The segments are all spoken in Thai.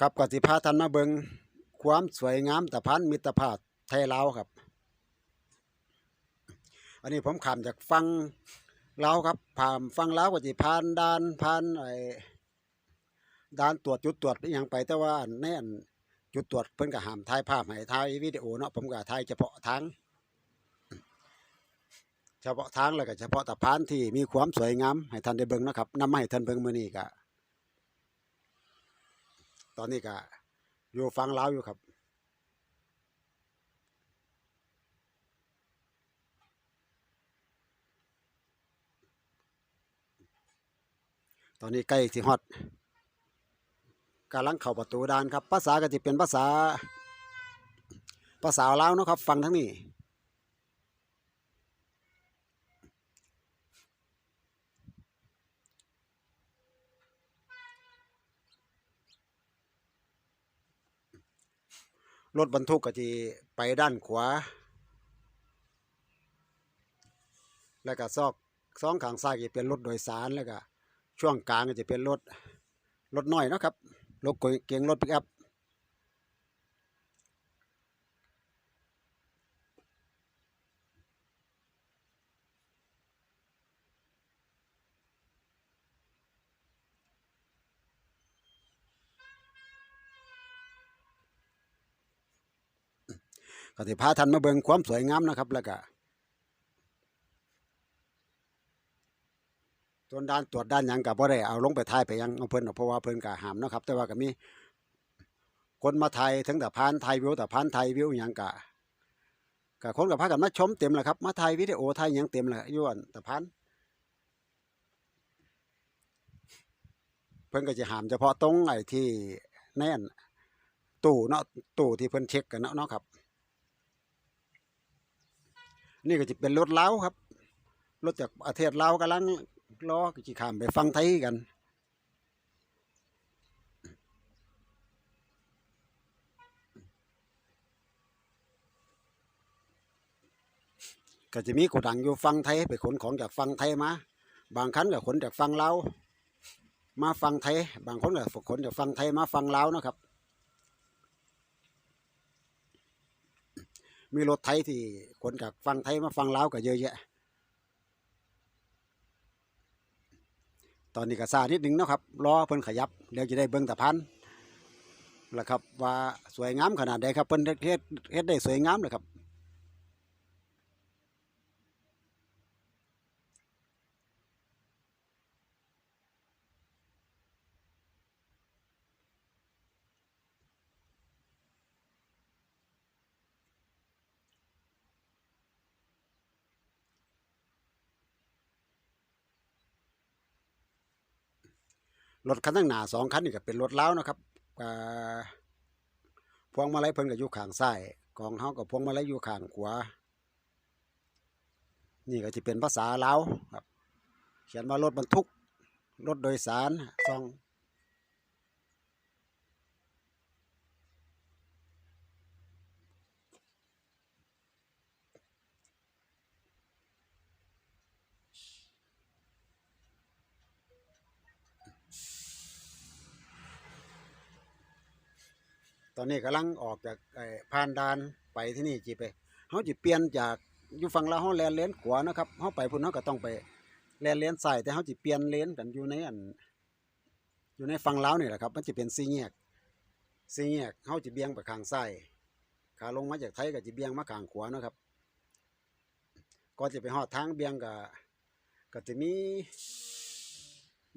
ครับก็สิพาท่านมาเบิงความสวยงามตะพันมิตรภาพไทยลาวครับ อันนี้ผมขามจากฟังลาวครับผ่านฟังลาวก็สิผ่านดานผ่านไอ้ดานตรวจจุดตรวจอหยังไปแต่ว่าอันในจุดตรวจเพิ่นก็ห้ามถ่ายภาพให้ถ่ายวิดีโอเนาะผมก็ถ่ายเฉพาะทางเฉพาะทางแล้วก็เฉพาะตะพานที่มีความสวยงามให้ท่านได้เบิ่งนะครับนำมาให้ท่านเบิ่งมื้อนี้ก็ ตอนนี้ก็อยู่ฟังลาวอยู่ครับ ตอนนี้ใกล้สิฮอดกำลังเข้าประตูด่านครับ ภาษาก็จะเป็นภาษา ภาษาลาวเนาะครับ ฟังทั้งนี้ รถบรรทุกก็จะไปด้านขวา แล้วก็ซอกสองขางซ้ายจะเป็นรถโดยสารแล้วก็ช่วงกลางก็จะเป็นรถรถน้อยนะครับรถเก๋งรถปิกอัพ ก็สิพาท่านมาเบิ่งความสวยงามนะครับ แล้วก็ส่วนด้านตรวจด้านยังก็บ่ได้เอาลงไปถ่ายไปยังเอาเพิ่นเอเพราะว่าเพิ่นก็ห้ามนะครับ แต่ว่าก็มีคนมาถ่ายทั้งแต่พานถ่ายวิวแต่พานถ่ายวิวยังก็ก็คนก็พากันมาชมเต็มแหละครับมาถ่ายวิดีโอถ่ายยังเต็มแหละยูอันแต่พานเพิ่นก็จะห้ามเฉพาะตรงไอ้ที่แน่นตู้เนาะตู้ที่เพิ่นเช็คกันเนาะเนาะครับ นี่ก็จะเป็นรถเล้าครับ รถจากประเทศลาวกำลังรอก็จะข้ามไปฟังไทยกันก็จะมีโกดังอยู่ฟังไทยไปขนของจากฟังไทยมา บางครั้งก็ขนจากฟังลาวมาฟังไทย บางคนก็ขนจากฟังไทยมาฟังลาวนะครับ มีรถไทยที่ขนจากฟังไทยมาฟังลาวก็เยอะแยะ ตอนนี้ก็ซานิดหนึ่งเนาะครับรอเพิ่นขยับเดี๋ยวจะได้เบิ้งตะพันแล้วครับว่าสวยงามขนาดใดครับเพิ่นเฮ็ดเฮ็ดได้สวยงามเลยครับ รถคันทั้งหน้าสองคันนี่ก็เป็นรถเล้านะครับพวงมาลัยเพิ่นก็อยู่ข้างซ้ายกองเฮากับพวงมาลัยอยู่ข้างขวานี่ก็จะเป็นภาษาเล้าครับ เขียนว่ารถบรรทุก รถโดยสารซอง ตอนนี้กำลังออกจากผ่านด่านไปที่นี่จีไปเฮาจะเปลี่ยนจากอยู่ฝั่งลาวเฮาแลนเลนขวานะครับเฮาไปพุ่นเฮาก็ต้องไปแลนเลนซ้ายแต่เฮาจะเปลี่ยนเลนกันอยู่ในอันอยู่ในฝั่งลาวนี่แหละครับ มันจะเป็นสี่แยกสี่แยกเฮาจะเบี่ยงไปข้างซ้ายขาลงมาจากไทยก็จะเบี่ยงมาข้างขวานะครับก่อนจะไปฮอดทางเบี่ยงก็ก็จะมี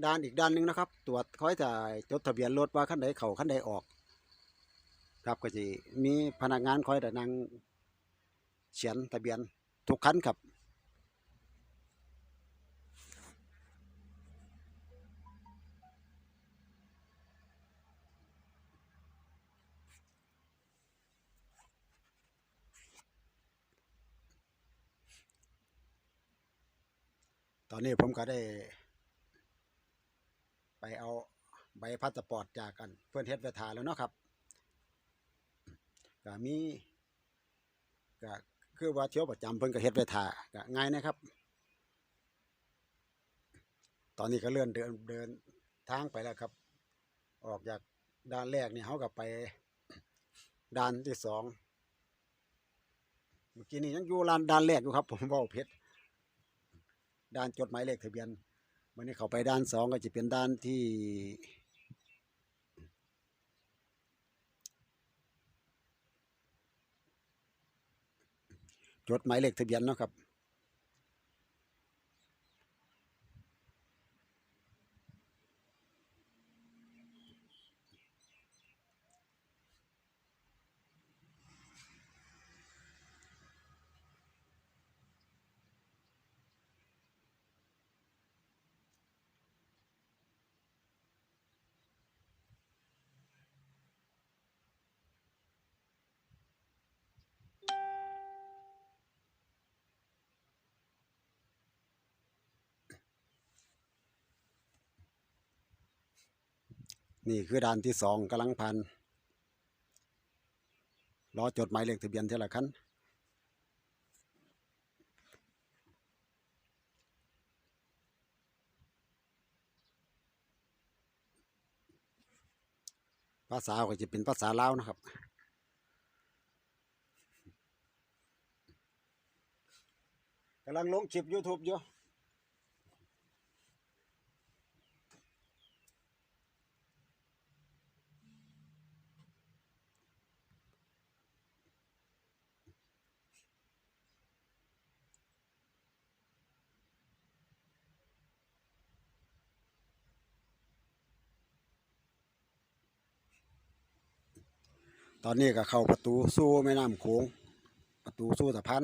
ด้านอีกด้านหนึงนะครับ ตรวจคอยถ่ายจดทะเบียนรถว่าคันใดเข้าคันใดออก ครับก็จะมีพนักงานคอยแต่นั่งเขียนทะเบียนทุกคันครับตอนนี้ผมก็ได้ ไปเอาใบพาสปอร์ตจากกัน เพื่อนเฮ็ดไว้ทาแล้วเนาะครับ ก็มีก็คือว่าเที่ยวประจำเพิ่นก็เฮ็ดไว้ท่าก็ง่ายนะครับ ตอนนี้ก็เลื่อนเดินเดินทางไปแล้วครับ ออกจากด่านแรกนี่เขาก็ไปด่านที่สองเมื่อกี้นี่ยังอยู่ลานด่านแรกอยู่ครับ ผมว่าเพชรด่านจดหมายเลขทะเบียนวันนี้เขาไปด่านสองก็จะเป็นด่านที่ จดหมายเลขทะเบียนเนาะครับ นี่คือด่านที่สองกำลังผ่านรอจดหมายเลขทะเบียนเท่าละคันภาษาก็จะเป็นภาษาลาวนะครับกำลังลงคลิป YouTube อยู่ อนนี้ก็เข้าประตูสู้แม่น้ำโขงประตูสู้สะพาน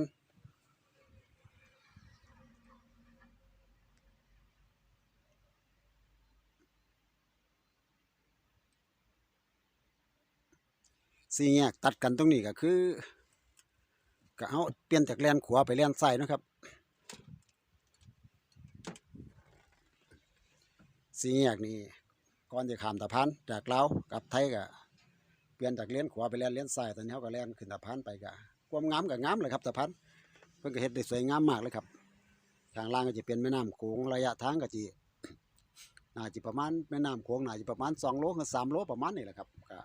สี่แยกตัดกันตรงนี้ก็คือก็เอาเปลี่ยนจากแลนขวาไปแลนซ้ายนะครับสี่แยกนี่ก่อนจะข้ามสะพานจากลาวกับไทยก็ ลี่ยนจากเลนขวาไปเลนเลนซ้ายตอนนี้เขาก็แล่นขึ้นสะพานไปก็ความงามก็งามเลยครับสะพานเพิ่นก็เฮ็ดได้สวยงามมากเลยครับทางล่างก็จะเป็นแม่น้ำโขงระยะทางก็สิน่าจะประมาณแม่น้ำโขงน่าจะประมาณ2โลถึง3โลประมาณนี้แหละครับก็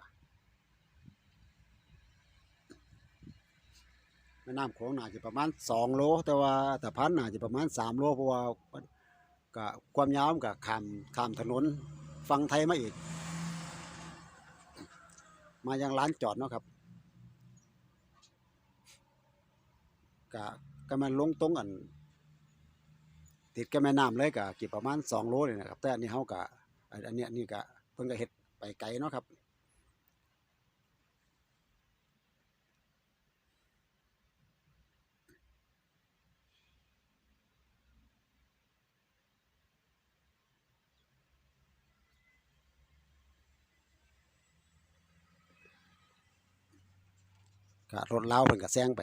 แม่น้ำโขงน่าจะประมาณ2โล แต่ว่าสะพานน่าจะประมาณ3โลเพราะว่าก็ความยาวมันก็ข้ามข้ามถนนฝั่งไทยมาอีก มายังร้านจอดเนาะครับกะก็มันลงตรงอัน ติดกับแม่น้ำเลยกะกี่ประมาณสองโลเลยนะครับ แต่อันนี้เขากะอันอันเนี้ยนี่กะเพิ่งก็เห็ดไปไกลเนาะครับ กะรถเล้าเพิ่นก็แซงไป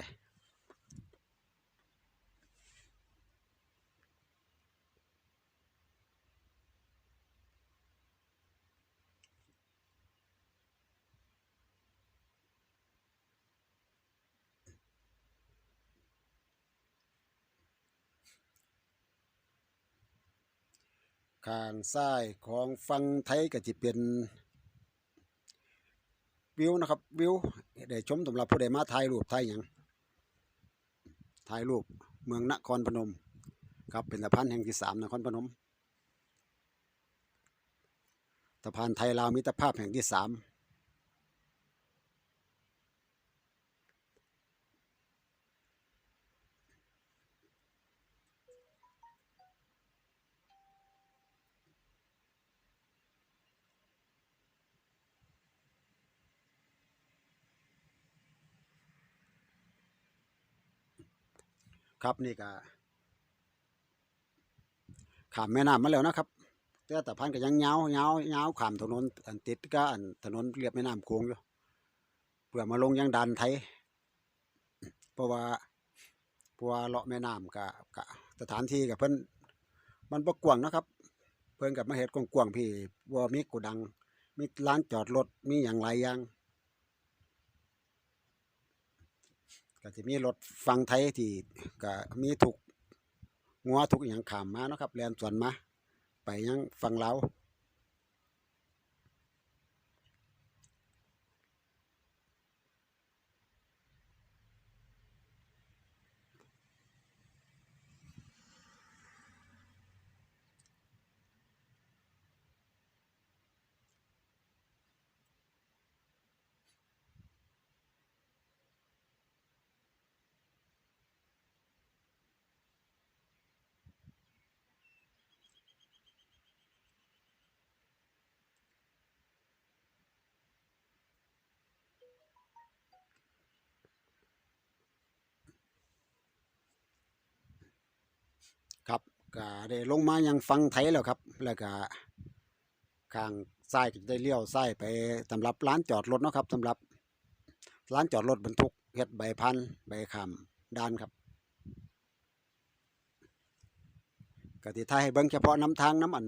ข้างซ้ายของฝั่งไทยก็จะเป็น วิวนะครับ วิวได้ชมสำหรับผู้ใดมาถ่ายรูปถ่ายอย่างถ่ายรูปเมืองนครพนม ครับเป็นสะพานแห่งที่สามนครพนมสะพานไทยลาวมิตรภาพแห่งที่สาม ครับนี่ก็ขามแม่น้ำมาแล้วนะครับแต่สะพานก็ยังยาวยาวยาขามถนนอันติดก็อันถนนเรียบแม่น้ำโขงอยู่เพื่อมาลงยังดันไทยเพราะว่าเพราะว่าเลาะแม่น้ำกับกับสถานที่กับเพิ่นมันบ่กวงนะครับ เพิ่นกับมาเฮ็ดกวงๆพี่ว่ามีกูดัง มีร้านจอดรถมีอย่างหลายอย่าง ก็จะมีรถฟังไทยที่ก็มีถูกงัวถูกอย่างขามมาเนาะครับแลนสวนมา ไปยังฟังเลาว ก็ได้ลงมายังฟังไทยแล้วครับ แล้วก็ข้างซ้ายก็ได้เลี้ยวซ้ายไปสำหรับร้านจอดรถเนาะครับสำหรับร้านจอดรถบรรทุกเฮ็ดใบพันใบขาด้านครับก็ที่ท้ายให้เบิ่งเฉพาะน้ำทางน้ำอัน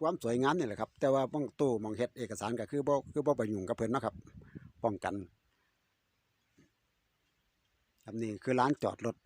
ความสวยงามนี่แหละครับ แต่ว่าบ้องตู้มองเฮ็ดเอกสารก็คือบ่คือบ่ไปยุ่งกับเพิ่นเนาะครับ ป้องกันครับนี่คือร้านจอดรถ